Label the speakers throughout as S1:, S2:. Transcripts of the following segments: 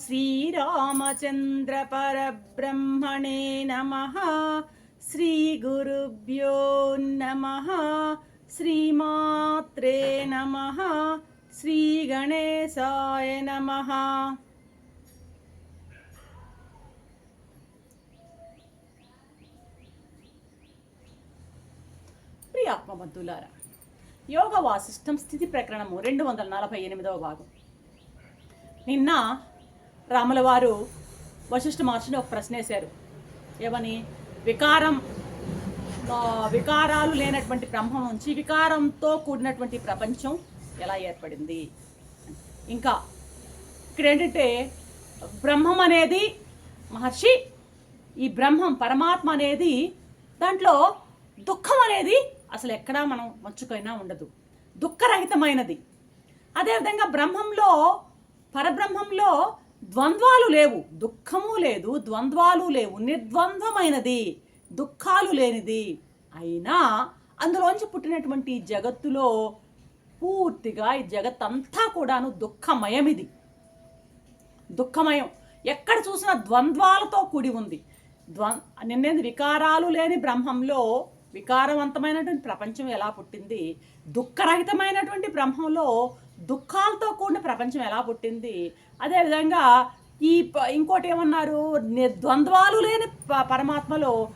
S1: श्रीरामचन्द्रपरब्रह्मणे नमः श्रीगुरुभ्यो नमः श्रीमात्रे नमः श्रीगणेशाय नमः ప్రియాత్మబంధులారా యోగ వాసిష్టం స్థితి ప్రకరణము రెండు వందల నలభై ఎనిమిదవ భాగం నిన్న రాముల వారు వశిష్ఠ మహర్షిని ఒక ప్రశ్న వేశారు ఏమని? వికారం వికారాలు లేనటువంటి బ్రహ్మం నుంచి వికారంతో కూడినటువంటి ప్రపంచం ఎలా ఏర్పడింది? ఇంకా ఇక్కడ ఏంటంటే బ్రహ్మం అనేది మహర్షి ఈ బ్రహ్మం పరమాత్మ అనేది దాంట్లో దుఃఖం అనేది అసలు ఎక్కడా మనం మచ్చుకైనా ఉండదు. దుఃఖరహితమైనది. అదేవిధంగా బ్రహ్మంలో పరబ్రహ్మంలో ద్వంద్వాలు లేవు. దుఃఖము లేదు. ద్వంద్వాలు లేవు. నిర్ద్వంద్వమైనది. దుఃఖాలు లేనిది. అయినా అందులోంచి పుట్టినటువంటి జగత్తులో పూర్తిగా ఈ జగత్తంతా కూడాను దుఃఖమయం ఇది దుఃఖమయం. ఎక్కడ చూసినా ద్వంద్వాలతో కూడి ఉంది. ద్వ నిన్నేది వికారాలు లేని బ్రహ్మంలో వికారవంతమైనటువంటి ప్రపంచం ఎలా పుట్టింది? దుఃఖరహితమైనటువంటి బ్రహ్మంలో దుఃఖాలతో కూడిన ప్రపంచం ఎలా పుట్టింది? అదేవిధంగా ఈ ప- ఇంకోటి ఏమన్నారు? ద్వంద్వాలు లేని పరమాత్మలో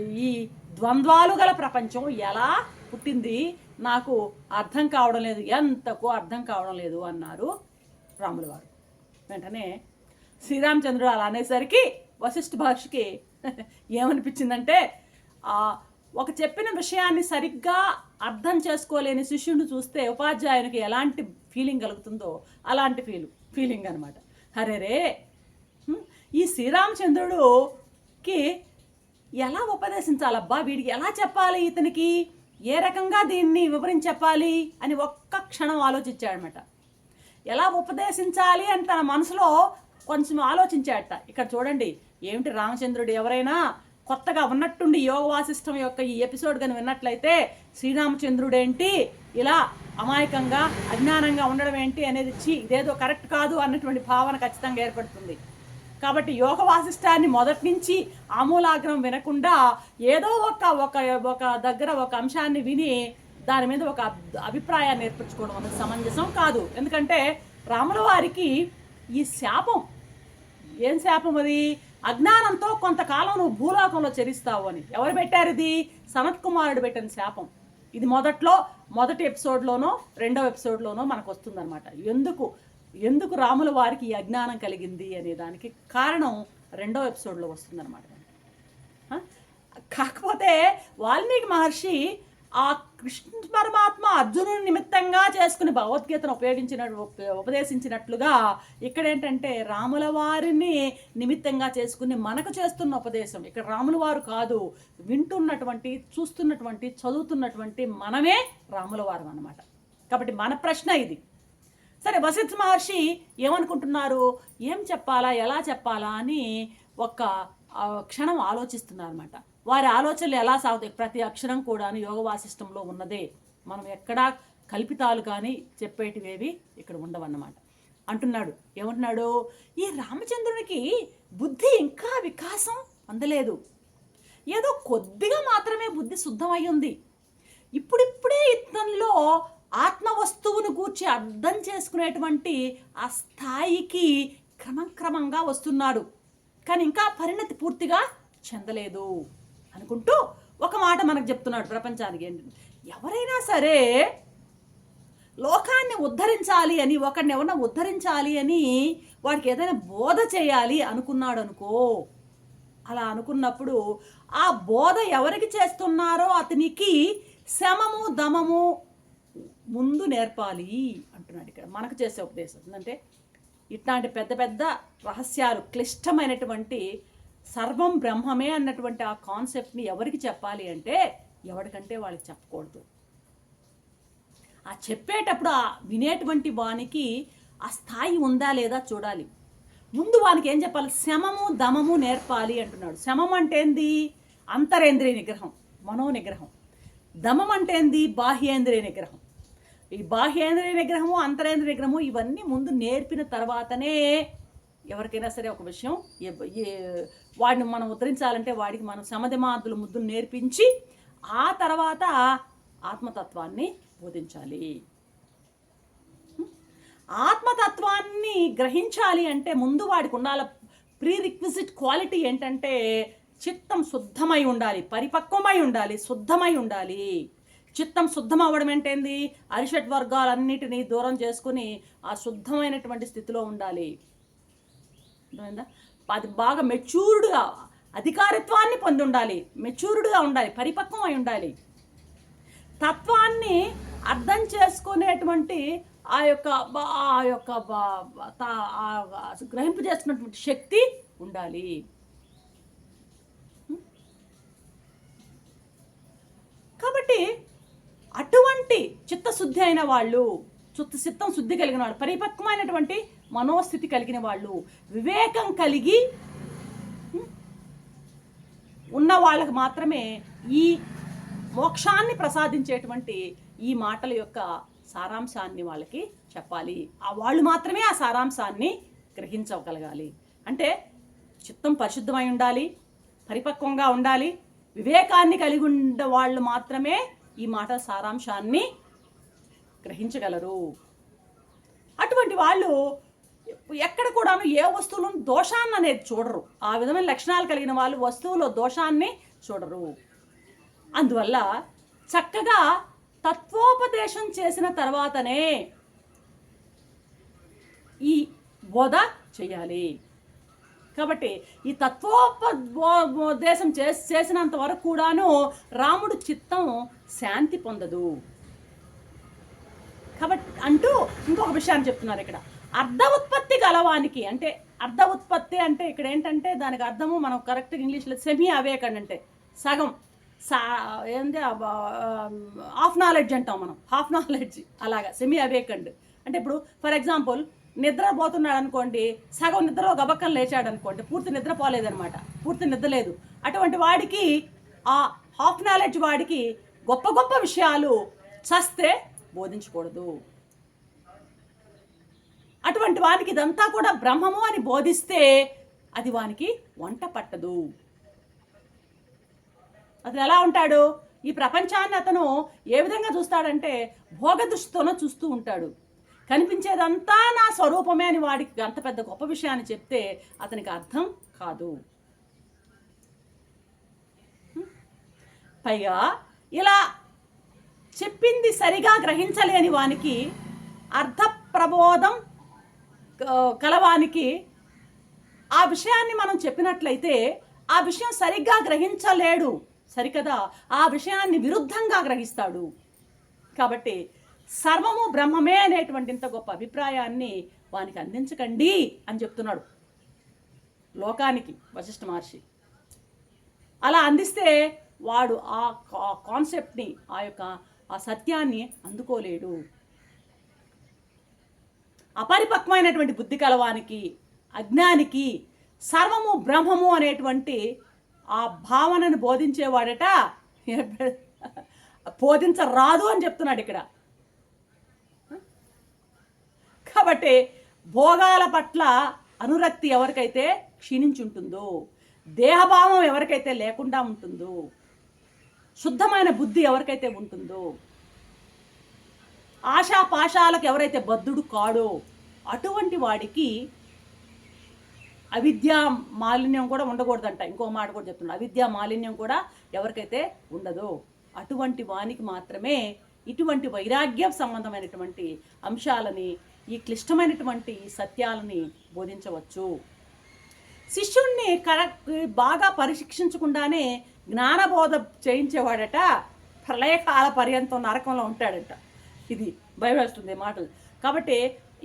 S1: ఈ ద్వంద్వాలు గల ప్రపంచం ఎలా పుట్టింది? నాకు అర్థం కావడం లేదు. ఎంతకు అర్థం కావడం లేదు అన్నారు రాములు వారు. వెంటనే శ్రీరామచంద్రుడు అలా అనేసరికి వశిష్ఠ భాషకి ఏమనిపించిందంటే ఒక చెప్పిన విషయాన్ని సరిగ్గా అర్థం చేసుకోలేని శిష్యుడిని చూస్తే ఉపాధ్యాయునికి ఎలాంటి ఫీలింగ్ కలుగుతుందో అలాంటి ఫీల్ ఫీలింగ్ అనమాట హరేరే ఈ శ్రీరామచంద్రుడుకి ఎలా ఉపదేశించాలబ్బా? వీడికి ఎలా చెప్పాలి ఇతనికి? ఏ రకంగా దీన్ని వివరించి చెప్పాలి అని ఒక్క క్షణం ఆలోచించాడనమాట ఎలా ఉపదేశించాలి అని తన మనసులో కొంచెం ఆలోచించాడట. ఇక్కడ చూడండి ఏమిటి రామచంద్రుడు ఎవరైనా కొత్తగా ఉన్నట్టుండి యోగ వాసిష్టం యొక్క ఈ ఎపిసోడ్ కానీ విన్నట్లయితే శ్రీరామచంద్రుడేంటి? ఇలా అమాయకంగా అజ్ఞానంగా ఉండడం ఏంటి అనేది చి ఇదేదో కరెక్ట్ కాదు అన్నటువంటి భావన ఖచ్చితంగా ఏర్పడుతుంది. కాబట్టి యోగ వాసిష్టాన్ని మొదటి నుంచి ఆమూలాగ్రం వినకుండా ఏదో ఒక ఒక ఒక దగ్గర ఒక అంశాన్ని విని దాని మీద ఒక అభిప్రాయాన్ని ఏర్పరచుకోవడం అనేది సమంజసం కాదు. ఎందుకంటే రాముల వారికి ఈ శాపం ఏం శాపం అది అజ్ఞానంతో కొంతకాలం నువ్వు భూలోకంలో చరిస్తావు అని. ఎవరు పెట్టారు ఇది? సనత్ కుమారుడు పెట్టిన శాపం. ఇది మొదట్లో మొదటి ఎపిసోడ్లోనో రెండవ ఎపిసోడ్లోనో మనకు వస్తుందన్నమాట ఎందుకు ఎందుకు రాముల వారికి ఈ అజ్ఞానం కలిగింది అనే దానికి కారణం రెండో ఎపిసోడ్లో వస్తుందన్నమాట. కాకపోతే వాల్మీకి మహర్షి ఆ కృష్ణ పరమాత్మ అర్జునుని నిమిత్తంగా చేసుకుని భగవద్గీతను ఉపయోగించిన ఉపదేశించినట్లుగా ఇక్కడ ఏంటంటే రాముల వారిని నిమిత్తంగా చేసుకుని మనకు చేస్తున్న ఉపదేశం. ఇక్కడ రాముల వారు కాదు వింటున్నటువంటి చూస్తున్నటువంటి చదువుతున్నటువంటి మనమే రాముల వారు అనమాట కాబట్టి మన ప్రశ్న ఇది. సరే వసిత్ మహర్షి ఏమనుకుంటున్నారు? ఏం చెప్పాలా? ఎలా చెప్పాలా? అని ఒక క్షణం ఆలోచిస్తున్నారు అనమాట వారి ఆలోచనలు ఎలా సాగుతాయి? ప్రతి అక్షరం కూడా యోగ వాసిష్టంలో ఉన్నదే. మనం ఎక్కడా కల్పితాలు కానీ చెప్పేటివేవి ఇక్కడ ఉండవన్నమాట. అంటున్నాడు. ఏమంటున్నాడు? ఈ రామచంద్రునికి బుద్ధి ఇంకా వికాసం అందలేదు. ఏదో కొద్దిగా మాత్రమే బుద్ధి శుద్ధమై ఉంది ఇప్పుడిప్పుడే ఇతనిలో ఆత్మ వస్తువును గూర్చి అర్థం చేసుకునేటువంటి ఆ స్థాయికి క్రమక్రమంగా వస్తున్నాడు. కానీ ఇంకా పరిణతి పూర్తిగా చెందలేదు. అనుకుంటూ ఒక మాట మనకు చెప్తున్నాడు ప్రపంచానికి. ఏంటంటే ఎవరైనా సరే లోకాన్ని ఉద్ధరించాలి అని ఒకరిని ఎవరన్నా ఉద్ధరించాలి అని వాడికి ఏదైనా బోధ చేయాలి అనుకున్నాడు అనుకో అలా అనుకున్నప్పుడు ఆ బోధ ఎవరికి చేస్తున్నారో అతనికి శమము దమము ముందు నేర్పాలి అంటున్నాడు ఇక్కడ. మనకు చేసే ఉపదేశం. అంటే ఇట్లాంటి పెద్ద పెద్ద రహస్యాలు క్లిష్టమైనటువంటి సర్వం బ్రహ్మమే అన్నటువంటి ఆ కాన్సెప్ట్ని ఎవరికి చెప్పాలి అంటే ఎవరికంటే వాళ్ళకి చెప్పకూడదు. ఆ చెప్పేటప్పుడు ఆ వినేటువంటి వానికి ఆ స్థాయి ఉందా లేదా చూడాలి. ముందు వానికి ఏం చెప్పాలి? శమము దమము నేర్పాలి అంటున్నాడు. శమం అంటే ఏంది? అంతరేంద్రియ నిగ్రహం మనో నిగ్రహం దమం అంటే ఏంది? బాహ్యేంద్రియ నిగ్రహం. ఈ బాహ్యేంద్రియ నిగ్రహము అంతరేంద్రియ నిగ్రహము ఇవన్నీ ముందు నేర్పిన తర్వాతనే ఎవరికైనా సరే ఒక విషయం వాడిని మనం ఉద్ధరించాలంటే వాడికి మనం సమధిమాదులు ముద్దులు నేర్పించి ఆ తర్వాత ఆత్మతత్వాన్ని బోధించాలి. ఆత్మతత్వాన్ని గ్రహించాలి అంటే ముందు వాడికి ఉండాల ప్రీ రిక్విజిట్ క్వాలిటీ ఏంటంటే చిత్తం శుద్ధమై ఉండాలి పరిపక్వమై ఉండాలి శుద్ధమై ఉండాలి. చిత్తం శుద్ధం అవ్వడం ఏంటేంది అరిషట్ వర్గాలన్నిటినీ దూరం చేసుకుని ఆ శుద్ధమైనటువంటి స్థితిలో ఉండాలి. అది బాగా మెచ్యూర్డ్గా అధికారిత్వాన్ని పొంది ఉండాలి. మెచ్యూర్డ్గా ఉండాలి పరిపక్వమై ఉండాలి. తత్వాన్ని అర్థం చేసుకునేటువంటి ఆ యొక్క ఆ యొక్క గ్రహింపు చేసుకున్నటువంటి శక్తి ఉండాలి. కాబట్టి అటువంటి చిత్తశుద్ధి అయిన వాళ్ళు చిత్త చిత్తం శుద్ధి కలిగిన వాళ్ళు పరిపక్వమైనటువంటి మనోస్థితి కలిగిన వాళ్ళు వివేకం కలిగి ఉన్న వాళ్ళకు మాత్రమే ఈ మోక్షాన్ని ప్రసాదించేటువంటి ఈ మాటల యొక్క సారాంశాన్ని వాళ్ళకి చెప్పాలి. ఆ వాళ్ళు మాత్రమే ఆ సారాంశాన్ని గ్రహించగలగాలి. అంటే చిత్తం పరిశుద్ధమై ఉండాలి పరిపక్వంగా ఉండాలి వివేకాన్ని కలిగి ఉండే వాళ్ళు మాత్రమే ఈ మాటల సారాంశాన్ని గ్రహించగలరు? అటువంటి వాళ్ళు ఎక్కడ కూడాను ఏ వస్తువులను దోషాన్ని అనేది చూడరు. ఆ విధమైన లక్షణాలు కలిగిన వాళ్ళు వస్తువులో దోషాన్ని చూడరు. అందువల్ల చక్కగా తత్వోపదేశం చేసిన తర్వాతనే ఈ బోధ చేయాలి. కాబట్టి ఈ తత్వోపదేశం చేసి చేసినంత వరకు కూడాను రాముడు చిత్తం శాంతి పొందదు. కాబట్టి అంటూ ఇంకొక విషయాన్ని చెప్తున్నారు ఇక్కడ. అర్ధ ఉత్పత్తి గలవానికి అంటే అర్ధ ఉత్పత్తి అంటే ఇక్కడ ఏంటంటే దానికి అర్థము మనం కరెక్ట్ ఇంగ్లీష్లో సెమీ అవేకండ్ అంటే సగం. సా ఏంది హాఫ్ నాలెడ్జ్ అంటాం మనం. హాఫ్ నాలెడ్జ్ అలాగా సెమీ అవేకండ్ అంటే ఇప్పుడు ఫర్ ఎగ్జాంపుల్ నిద్రపోతున్నాడు అనుకోండి సగం నిద్రలో గబక్కం లేచాడు అనుకోండి పూర్తి నిద్రపోలేదనమాట పూర్తి నిద్రలేదు అటువంటి వాడికి ఆ హాఫ్ నాలెడ్జ్ వాడికి గొప్ప గొప్ప విషయాలు చస్తే బోధించకూడదు. అటువంటి వానికి ఇదంతా కూడా బ్రహ్మము అని బోధిస్తే అది వానికి వంట పట్టదు. అతను ఎలా ఉంటాడు? ఈ ప్రపంచాన్ని అతను ఏ విధంగా చూస్తాడంటే భోగదృష్టితోనో చూస్తూ ఉంటాడు. కనిపించేదంతా నా స్వరూపమే అని వాడికి అంత పెద్ద గొప్ప విషయాన్ని చెప్తే అతనికి అర్థం కాదు. పైగా ఇలా చెప్పింది సరిగా గ్రహించలేని వానికి అర్థ ప్రబోధం కలవానికి ఆ విషయాన్ని మనం చెప్పినట్లయితే ఆ విషయం సరిగ్గా గ్రహించలేడు. సరికదా? ఆ విషయాన్ని విరుద్ధంగా గ్రహిస్తాడు. కాబట్టి సర్వము బ్రహ్మమే అనేటువంటి ఇంత గొప్ప అభిప్రాయాన్ని వానికి అందించకండి అని చెప్తున్నాడు లోకానికి వశిష్ఠ మహర్షి. అలా అందిస్తే వాడు ఆ కా- కాన్సెప్ట్ని ఆ యొక్క ఆ సత్యాన్ని అందుకోలేడు. అపరిపక్వమైనటువంటి బుద్ధి కలవానికి అజ్ఞానికి సర్వము బ్రహ్మము అనేటువంటి ఆ భావనను బోధించేవాడట బోధించరాదు అని చెప్తున్నాడు ఇక్కడ. కాబట్టి భోగాల పట్ల అనురక్తి ఎవరికైతే క్షీణించుంటుందో దేహభావం ఎవరికైతే లేకుండా ఉంటుందో శుద్ధమైన బుద్ధి ఎవరికైతే ఉంటుందో ఆశా పాశాలకు ఎవరైతే బద్ధుడు కాడో అటువంటి వాడికి అవిద్యా మాలిన్యం కూడా ఉండకూడదంట. ఇంకో మాట కూడా చెప్తున్నా. అవిద్యా మాలిన్యం కూడా ఎవరికైతే ఉండదో అటువంటి వానికి మాత్రమే ఇటువంటి వైరాగ్యం సంబంధమైనటువంటి అంశాలని ఈ క్లిష్టమైనటువంటి ఈ సత్యాలని బోధించవచ్చు. శిష్యుణ్ణి కరెక్ట్ బాగా పరిశిక్షించకుండానే జ్ఞానబోధ చేయించేవాడట. ప్రళయకాల పర్యంతం నరకంలో ఉంటాడట. ఇది భయవేస్తుంది మాటలు. కాబట్టి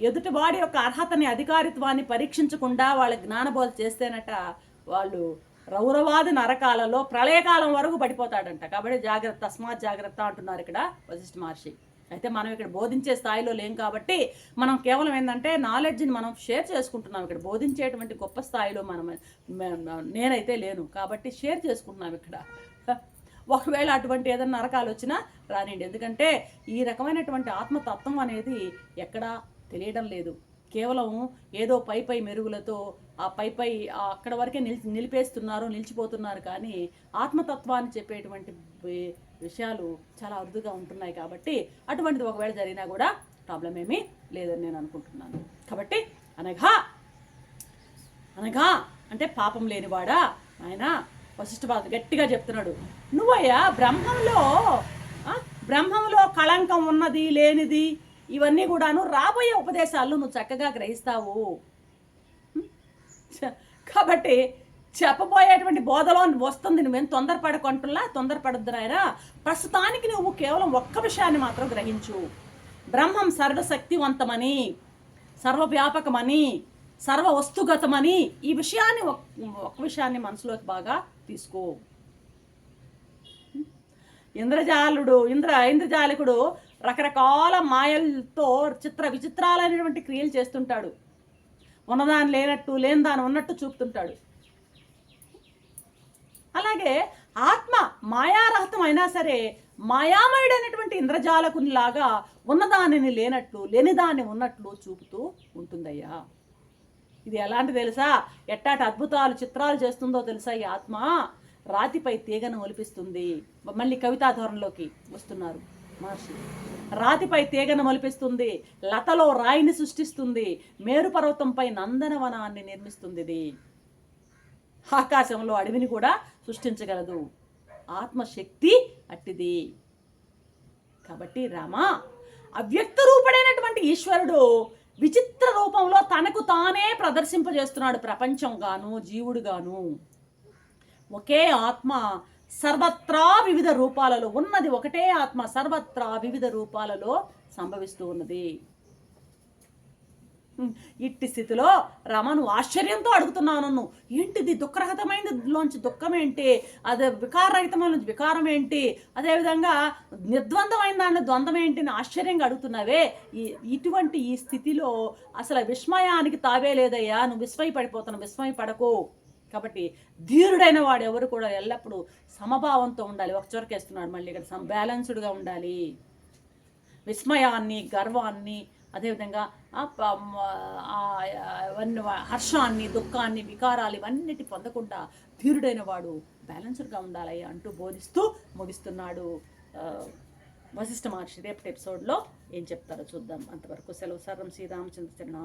S1: ఎదుటి వాడి యొక్క అర్హతని అధికారిత్వాన్ని పరీక్షించకుండా వాళ్ళ జ్ఞానబోధ చేస్తేనట వాళ్ళు రౌరవాది నరకాలలో ప్రళయకాలం వరకు పడిపోతాడంట. కాబట్టి జాగ్రత్త తస్మాత్ జాగ్రత్త అంటున్నారు ఇక్కడ వశిష్ఠ మహర్షి. అయితే మనం ఇక్కడ బోధించే స్థాయిలో లేం కాబట్టి మనం కేవలం ఏంటంటే నాలెడ్జ్ని మనం షేర్ చేసుకుంటున్నాం. ఇక్కడ బోధించేటువంటి గొప్ప స్థాయిలో మనం నేనైతే లేను. కాబట్టి షేర్ చేసుకుంటున్నాం ఇక్కడ. ఒకవేళ అటువంటి ఏదైనా నరకాలు వచ్చినా రానివ్వండి ఎందుకంటే ఈ రకమైనటువంటి ఆత్మతత్వం అనేది ఎక్కడా తెలియడం లేదు. కేవలం ఏదో పై పై మెరుగులతో ఆ పై పై అక్కడ వరకే నిలిచి నిలిపేస్తున్నారు నిలిచిపోతున్నారు కానీ ఆత్మతత్వాన్ని చెప్పేటువంటి విషయాలు చాలా అరుదుగా ఉంటున్నాయి కాబట్టి అటువంటిది ఒకవేళ జరిగినా కూడా ప్రాబ్లం ఏమీ లేదని నేను అనుకుంటున్నాను. కాబట్టి అనగా అనగా అంటే పాపం లేనివాడా? ఆయన వశిష్ఠ బాధ గట్టిగా చెప్తున్నాడు. నువ్వయ్యా బ్రహ్మంలో బ్రహ్మంలో కళంకం ఉన్నది లేనిది ఇవన్నీ కూడాను రాబోయే ఉపదేశాలు నువ్వు చక్కగా గ్రహిస్తావు. చ- కాబట్టి చెప్పబోయేటువంటి బోధలో వస్తుంది. నువ్వేం తొందరపడకుంటున్నా తొందరపడద్దు నాయనా. ప్రస్తుతానికి నువ్వు కేవలం ఒక్క విషయాన్ని మాత్రం గ్రహించు. బ్రహ్మం సర్వశక్తివంతమని సర్వవ్యాపకమని సర్వ వస్తుగతమని ఈ విషయాన్ని ఒక్- ఒక్క విషయాన్ని మనసులోకి బాగా తీసుకో. ఇంద్రజాలుడు ఇంద్ర ఇంద్రజాలికుడు రకరకాల మాయలతో చిత్ర విచిత్రాలైనటువంటి క్రియలు చేస్తుంటాడు. ఉన్నదాని లేనట్టు లేని దాని ఉన్నట్టు చూపుతుంటాడు. అలాగే ఆత్మ మాయారహితం అయినా సరే మాయామయుడైనటువంటి ఇంద్రజాలకునిలాగా ఉన్నదానిని లేనట్లు లేనిదాన్ని ఉన్నట్లు చూపుతూ ఉంటుందయ్యా. ఇది ఎలాంటి తెలుసా? ఎట్టాటి అద్భుతాలు చిత్రాలు చేస్తుందో తెలుసా ఈ ఆత్మ? రాతిపై తీగను ఒలిపిస్తుంది. మళ్ళీ కవితా ధోరణిలోకి వస్తున్నారు మహర్షి. రాతిపై తీగను మొలిపిస్తుంది లతలో రాయిని సృష్టిస్తుంది. మేరుపర్వతంపై నందనవనాన్ని నిర్మిస్తుంది ఇది. ఆకాశంలో అడవిని కూడా సృష్టించగలదు. ఆత్మశక్తి అట్టిది. కాబట్టి రామ అవ్యక్త రూపుడైనటువంటి ఈశ్వరుడు విచిత్ర రూపంలో తనకు తానే ప్రదర్శింపజేస్తున్నాడు ప్రపంచంగాను జీవుడుగాను. ఒకే ఆత్మ సర్వత్రా వివిధ రూపాలలో ఉన్నది. ఒకటే ఆత్మ సర్వత్రా వివిధ రూపాలలో సంభవిస్తూ ఉన్నది. ఇట్టి స్థితిలో రమ నువ్వు ఆశ్చర్యంతో అడుగుతున్నాను నన్ను. ఏంటిది? దుఃఖరహితమైనలోంచి దుఃఖం ఏంటి అదే వికారరహితమైన నుంచి వికారం ఏంటి అదేవిధంగా నిర్ద్వందమైన దాని ద్వంద్వం ఏంటి అని ఆశ్చర్యంగా అడుగుతున్నావే? ఈ ఇటువంటి ఈ స్థితిలో అసలు విస్మయానికి తావే లేదయ్యా. నువ్వు విస్మయపడిపోతున్నావు. విస్మయపడకు. కాబట్టి ధీరుడైన వాడు ఎవరు కూడా ఎల్లప్పుడూ సమభావంతో ఉండాలి. ఒక చొరకేస్తున్నాడు మళ్ళీ ఇక్కడ. సమ బ్యాలెన్స్డ్గా ఉండాలి. విస్మయాన్ని గర్వాన్ని అదేవిధంగా ఆ అవన్నీ హర్షాన్ని దుఃఖాన్ని వికారాలు ఇవన్నిటి పొందకుండా ధీరుడైన వాడు బ్యాలెన్స్డ్గా ఉండాలి అంటూ బోధిస్తూ ముగిస్తున్నాడు. వశిష్ఠ మహర్షి రేపటి ఎపిసోడ్లో ఏం చెప్తారో చూద్దాం. అంతవరకు సెలవు సర్వం శ్రీరామచంద్ర చరణ